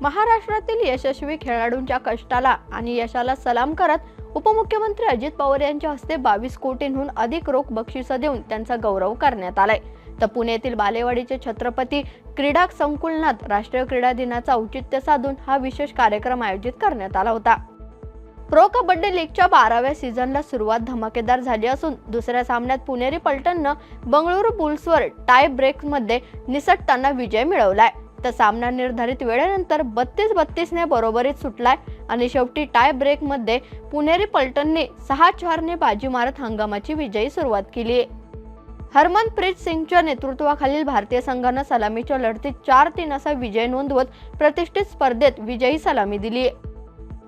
महाराष्ट्रातील यशस्वी खेळाडूंच्या कष्टाला आणि यशाला सलाम करत उपमुख्यमंत्री अजित पवार यांच्या हस्ते बावीस कोटींहून अधिक रोख बक्षिसं देऊन त्यांचा गौरव करण्यात आलाय. तर पुण्यातील बालेवाडीचे छत्रपती क्रीडा संकुलनात राष्ट्रीय क्रीडा दिनाचा औचित्य साधून हा विशेष कार्यक्रम आयोजित करण्यात आला होता. प्रो कबड्डी लीगच्या बाराव्या सीझनला सुरुवात धमाकेदार झाली असून दुसऱ्या सामन्यात पुणेरी पलटणनं बंगळुरू बुल्सवर टाय ब्रेकमध्ये निसटताना विजय मिळवलाय. तर सामना निर्धारित वेळेनंतर बत्तीस बत्तीसने बरोबरीत सुटलाय आणि शेवटी टाय ब्रेकमध्ये पुणेरी पलटनने सहा चारने बाजी मारत हंगामाची विजयी सुरुवात केली आहे. हरमनप्रीत सिंगच्या नेतृत्वाखालील भारतीय संघानं सलामीच्या लढतीत चार तीन असा विजय नोंदवत प्रतिष्ठित स्पर्धेत विजयी सलामी दिली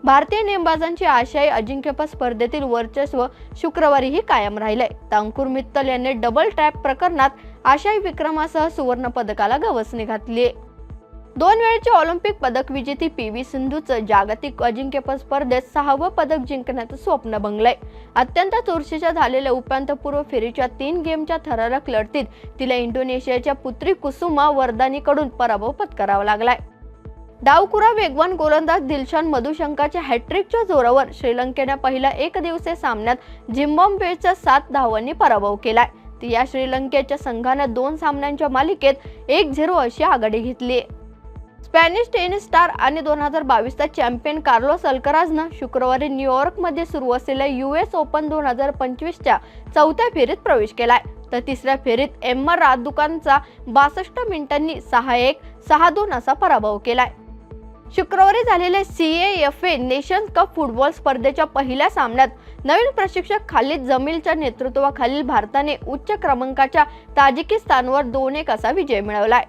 भारतीय नेमबाजांची आशियाई अजिंक्यपद स्पर्धेतील वर्चस्व शुक्रवारीही कायम राहिले तांकूर मित्तल यांनी डबल ट्रॅप प्रकरणात आशियाई विक्रमासह सुवर्ण पदकाला गवसणी घातली आहे. दोन वेळची ऑलिम्पिक पदक विजेती पी व्ही सिंधूचं जागतिक अजिंक्यपद स्पर्धेत सहावं पदक जिंकण्याचं स्वप्न भंगलंय अत्यंत चुरशीच्या झालेल्या उपांत्यपूर्व फेरीच्या तीन गेमच्या थरारक लढतीत तिला इंडोनेशियाच्या पुत्री कुसुमा वर्दानीकडून पराभव पत्करावा लागलाय. डावकुरा वेगवान गोलंदाज दिलशान मधुशंकाच्या हॅट्रिकच्या जोरावर श्रीलंकेने पहिल्या एक दिवसीय सामन्यात झिम्बाब्वेचा सात धावांनी पराभव केलाय. या श्रीलंकेच्या संघानं दोन सामन्यांच्या मालिकेत एक झिरो अशी आघाडी घेतली स्पॅनिश टेनिस स्टार आणि दोन हजार बावीसचा चॅम्पियन कार्लोस अल्कराजनं शुक्रवारी न्यूयॉर्कमध्ये सुरू असलेल्या यू एस ओपन दोन हजार पंचवीसच्या चौथ्या फेरीत प्रवेश केलाय. तर तिसऱ्या फेरीत एम्मा रादुकांचा बासष्ट मिनिटांनी सहा एक सहा दोन असा पराभव केलाय. शुक्रवारी झालेल्या C F A nations cup football स्पर्धेच्या पहिल्या सामन्यात नवीन प्रशिक्षक खालिद जमीलच्या नेतृत्वाखालील भारताने उच्च क्रमांकाच्या ताजिकिस्तानवर दोन एक असा विजय मिळवलाय.